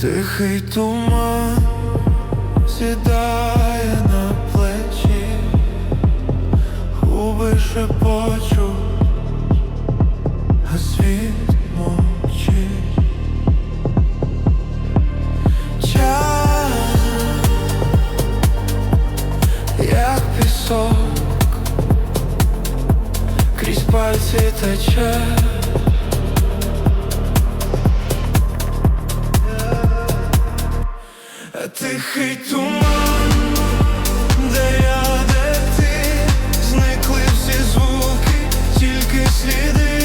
Тихий туман сідає на плечі, губи шепочуть, а світ мовчить. Час, як пісок, крізь пальці тече. Тихий туман, де я, де ти, зникли всі звуки, тільки сліди.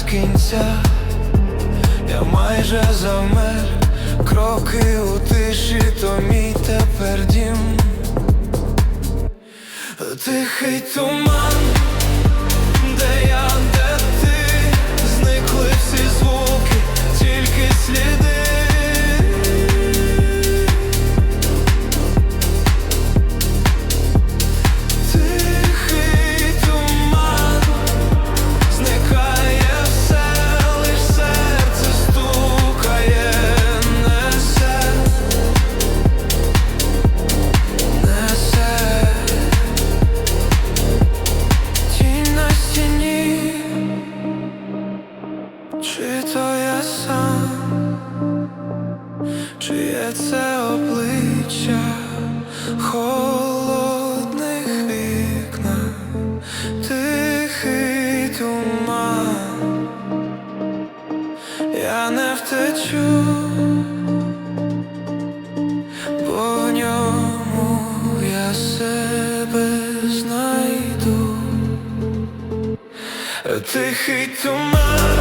Без кінця, я майже замер, кроки у тиші, то мій тепер дім. Тихий туман, це обличчя холодних вікнах, тихий туман, я не втечу, бо ньому я себе знайду. Тихий туман